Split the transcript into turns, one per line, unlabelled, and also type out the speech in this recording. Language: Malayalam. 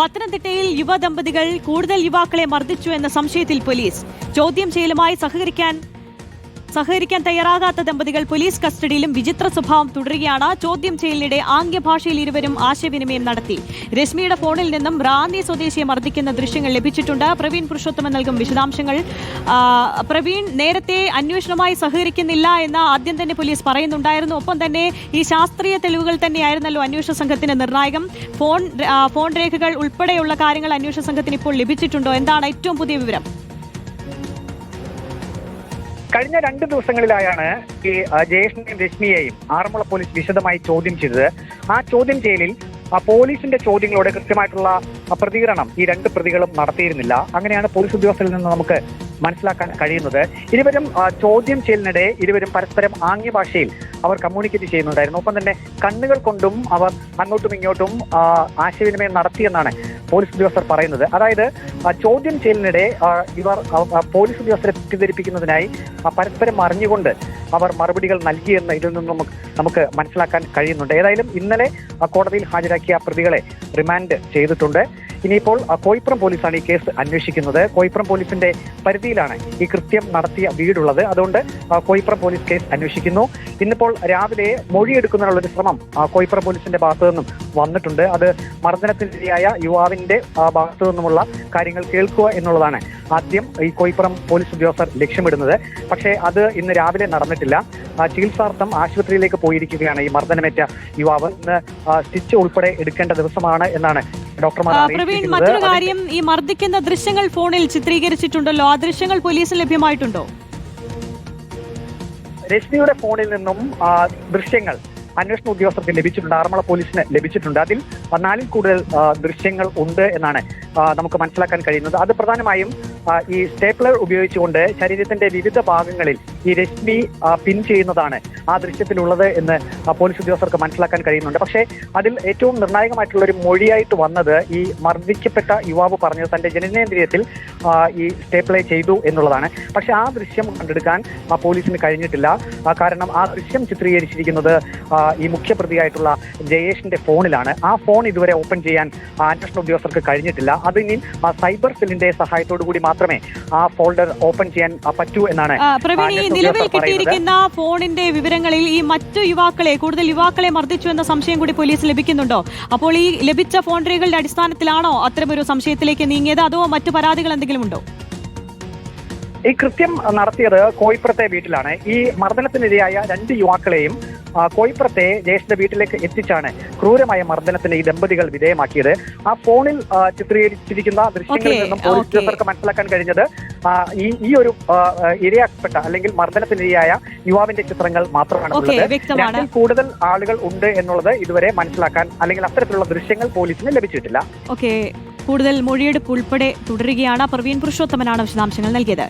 പത്തനംതിട്ടയിൽ യുവദമ്പതികൾ കൂടുതൽ യുവാക്കളെ മർദ്ദിച്ചു എന്ന സംശയത്തിൽ പോലീസ്. ചോദ്യം ചെയ്യലുമായി സഹകരിക്കാൻ സഹകരിക്കാൻ തയ്യാറാകാത്ത ദമ്പതികൾ പോലീസ് കസ്റ്റഡിയിലും വിചിത്ര സ്വഭാവം തുടരുകയാണ്. ചോദ്യം ചെയ്യലിനിടെ ആംഗ്യഭാഷയിൽ ഇരുവരും ആശയവിനിമയം നടത്തി. രശ്മിയുടെ ഫോണിൽ നിന്നും റാന്നി സ്വദേശിയെ മർദ്ദിക്കുന്ന ദൃശ്യങ്ങൾ ലഭിച്ചിട്ടുണ്ട്. പ്രവീൺ പുരുഷോത്തമൻ നൽകും വിശദാംശങ്ങൾ. പ്രവീൺ നേരത്തെ അന്വേഷണവുമായി സഹകരിക്കുന്നില്ല എന്ന് ആദ്യം തന്നെ പോലീസ് പറയുന്നുണ്ടായിരുന്നു. ഒപ്പം തന്നെ ഈ ശാസ്ത്രീയ തെളിവുകൾ തന്നെയായിരുന്നല്ലോ അന്വേഷണ സംഘത്തിന് നിർണായകം. ഫോൺ ഫോൺ രേഖകൾ ഉൾപ്പെടെയുള്ള കാര്യങ്ങൾ അന്വേഷണ സംഘത്തിന് ഇപ്പോൾ ലഭിച്ചിട്ടുണ്ടോ? എന്താണ് ഏറ്റവും പുതിയ വിവരം?
കഴിഞ്ഞ രണ്ട് ദിവസങ്ങളിലായാണ് ഈ ജയേഷിനെയും രശ്മിയെയും ആറന്മുള പോലീസ് വിശദമായി ചോദ്യം ചെയ്തത്. ആ ചോദ്യം ചെയ്യലിൽ ആ പോലീസിന്റെ ചോദ്യങ്ങളോട് കൃത്യമായിട്ടുള്ള പ്രതികരണം ഈ രണ്ട് പ്രതികളും നടത്തിയിരുന്നില്ല. അങ്ങനെയാണ് പോലീസ് ഉദ്യോഗസ്ഥരിൽ നിന്ന് നമുക്ക് മനസ്സിലാക്കാൻ കഴിയുന്നത്. ഇരുവരും ചോദ്യം ചെയ്യലിനിടെ ഇരുവരും പരസ്പരം ആംഗ്യ ഭാഷയിൽ അവർ കമ്മ്യൂണിക്കേറ്റ് ചെയ്യുന്നുണ്ടായിരുന്നു. ഒപ്പം തന്നെ കണ്ണുകൾ കൊണ്ടും അവർ അങ്ങോട്ടും ഇങ്ങോട്ടും ആശയവിനിമയം നടത്തിയെന്നാണ് പോലീസ് ഉദ്യോഗസ്ഥർ പറയുന്നത്. അതായത് ചോദ്യം ചെയ്യലിനിടെ ഇവർ പോലീസ് ഉദ്യോഗസ്ഥരെ തെറ്റിദ്ധരിപ്പിക്കുന്നതിനായി പരസ്പരം അറിഞ്ഞുകൊണ്ട് അവർ മറുപടികൾ നൽകിയെന്ന് ഇതിൽ നിന്നും നമുക്ക് നമുക്ക് മനസ്സിലാക്കാൻ കഴിയുന്നുണ്ട്. ഏതായാലും ഇന്നലെ കോടതിയിൽ ഹാജരാക്കിയ പ്രതികളെ റിമാൻഡ് ചെയ്തിട്ടുണ്ട്. ഇനിയിപ്പോൾ കോയിപ്പുറം പോലീസാണ് ഈ കേസ് അന്വേഷിക്കുന്നത്. കോയിപ്പുറം പോലീസിന്റെ പരിധിയിലാണ് ഈ കൃത്യം നടത്തിയ വീടുള്ളത്. അതുകൊണ്ട് കോയിപ്പുറം പോലീസ് കേസ് അന്വേഷിക്കുന്നു. ഇന്നിപ്പോൾ രാവിലെ മൊഴിയെടുക്കുന്നതിനുള്ള ഒരു ശ്രമം കോയിപ്പുറം പോലീസിന്റെ ഭാഗത്തു നിന്നും വന്നിട്ടുണ്ട്. അത് മർദ്ദനത്തിനിരയായ യുവാവിന്റെ ആ, ഭാഗത്തു നിന്നുമുള്ള കാര്യങ്ങൾ കേൾക്കുക എന്നുള്ളതാണ് ആദ്യം ഈ കോയിപ്പുറം പോലീസ് ഉദ്യോഗസ്ഥർ ലക്ഷ്യമിടുന്നത്. പക്ഷേ അത് ഇന്ന് രാവിലെ നടന്നിട്ടില്ല. ചികിത്സാർത്ഥം ആശുപത്രിയിലേക്ക് പോയിരിക്കുകയാണ് ഈ മർദ്ദനമേറ്റ യുവാവ്. ഇന്ന് സ്റ്റിച്ച് ഉൾപ്പെടെ എടുക്കേണ്ട ദിവസമാണ് എന്നാണ് ഡോക്ടർമാർ
പ്രവീൺ മറ്റൊരു കാര്യം ഈ മർദ്ദിക്കുന്ന ദൃശ്യങ്ങൾ ഫോണിൽ ചിത്രീകരിച്ചിട്ടുണ്ടല്ലോ. ആ ദൃശ്യങ്ങൾ പോലീസിന് ലഭ്യമായിട്ടുണ്ടോ?
രശ്മിയുടെ ഫോണിൽ നിന്നും ദൃശ്യങ്ങൾ അന്വേഷണ ഉദ്യോഗസ്ഥർക്ക് ലഭിച്ചിട്ടുണ്ട്. ആറന്മുള പോലീസിന് ലഭിച്ചിട്ടുണ്ട്. അതിൽ നാലിൽ കൂടുതൽ ദൃശ്യങ്ങൾ ഉണ്ട് എന്നാണ് നമുക്ക് മനസ്സിലാക്കാൻ കഴിയുന്നത്. അത് പ്രധാനമായും ഈ സ്റ്റേപ്ലർ ഉപയോഗിച്ചുകൊണ്ട് ശരീരത്തിന്റെ വിവിധ ഭാഗങ്ങളിൽ ഈ രശ്മി പിൻ ചെയ്യുന്നതാണ് ആ ദൃശ്യത്തിലുള്ളത് എന്ന് പോലീസ് ഉദ്യോഗസ്ഥർക്ക് മനസ്സിലാക്കാൻ കഴിയുന്നുണ്ട്. പക്ഷേ അതിൽ ഏറ്റവും നിർണായകമായിട്ടുള്ള ഒരു മൊഴിയായിട്ട് വന്നത് ഈ മർദ്ദിക്കപ്പെട്ട യുവാവ് പറഞ്ഞത് തന്റെ ജനനേന്ദ്രിയത്തിൽ ഈ സ്റ്റേപ്ലേ ചെയ്തു എന്നുള്ളതാണ്. പക്ഷെ ആ ദൃശ്യം കണ്ടെടുക്കാൻ പോലീസിന് കഴിഞ്ഞിട്ടില്ല. കാരണം ആ ദൃശ്യം ചിത്രീകരിച്ചിരിക്കുന്നത് ഈ മുഖ്യപ്രതിയായിട്ടുള്ള ജയേഷിന്റെ ഫോണിലാണ്. ആ ഫോൺ ഇതുവരെ ഓപ്പൺ ചെയ്യാൻ അന്വേഷണ ഉദ്യോഗസ്ഥർക്ക് കഴിഞ്ഞിട്ടില്ല. അത് ഇനി സൈബർ സെല്ലിന്റെ സഹായത്തോടു കൂടി മാത്രമേ ആ ഫോൾഡർ ഓപ്പൺ ചെയ്യാൻ പറ്റൂ എന്നാണ്
ആ, പ്രവീൺ ഈ നിലവിൽ കിട്ടിയിരിക്കുന്ന ഫോണിന്റെ വിവരങ്ങളിൽ ഈ മറ്റു യുവാക്കളെ കൂടുതൽ യുവാക്കളെ മർദ്ദിച്ചു എന്ന സംശയം കൂടി പോലീസ് ലഭിക്കുന്നുണ്ടോ? അപ്പോൾ ഈ ലഭിച്ച ഫോൺ രേഖകളുടെ അടിസ്ഥാനത്തിലാണോ അത്തരമൊരു സംശയത്തിലേക്ക് നീങ്ങിയത്? അതോ മറ്റു പരാതികൾ എന്തെങ്കിലും ഉണ്ടോ?
ഈ കൃത്യം നടത്തിയത് കോഴിപ്പുറത്തെ വീട്ടിലാണ്. ഈ മർദ്ദനത്തിനിരയായ രണ്ട് യുവാക്കളെയും കോയിപ്പുറത്തെ ജയേഷിന്റെ വീട്ടിലേക്ക് എത്തിച്ചാണ് ക്രൂരമായ മർദ്ദനത്തിന് ഈ ദമ്പതികൾ വിധേയമാക്കിയത്. ആ ഫോണിൽ ചിത്രീകരിച്ചിരിക്കുന്ന ദൃശ്യങ്ങളിൽ നിന്നും പോലീസ് ഉദ്യോഗസ്ഥർക്ക് മനസ്സിലാക്കാൻ കഴിഞ്ഞത് ഈ ഈ ഒരു ഇരയാക്കപ്പെട്ട അല്ലെങ്കിൽ മർദ്ദനത്തിനിരയായ യുവാവിന്റെ ചിത്രങ്ങൾ മാത്രമാണ് ഉള്ളത് കൂടുതൽ ആളുകൾ ഉണ്ട് എന്നുള്ളത് ഇതുവരെ മനസ്സിലാക്കാൻ അല്ലെങ്കിൽ അത്തരത്തിലുള്ള ദൃശ്യങ്ങൾ പോലീസിന് ലഭിച്ചിട്ടില്ല.
ഓക്കെ കൂടുതൽ മൊഴിയെടുപ്പ് ഉൾപ്പെടെ തുടരുകയാണ്. പ്രവീൺ പുരുഷോത്തമനാണ് വിശദാംശങ്ങൾ നൽകിയത്.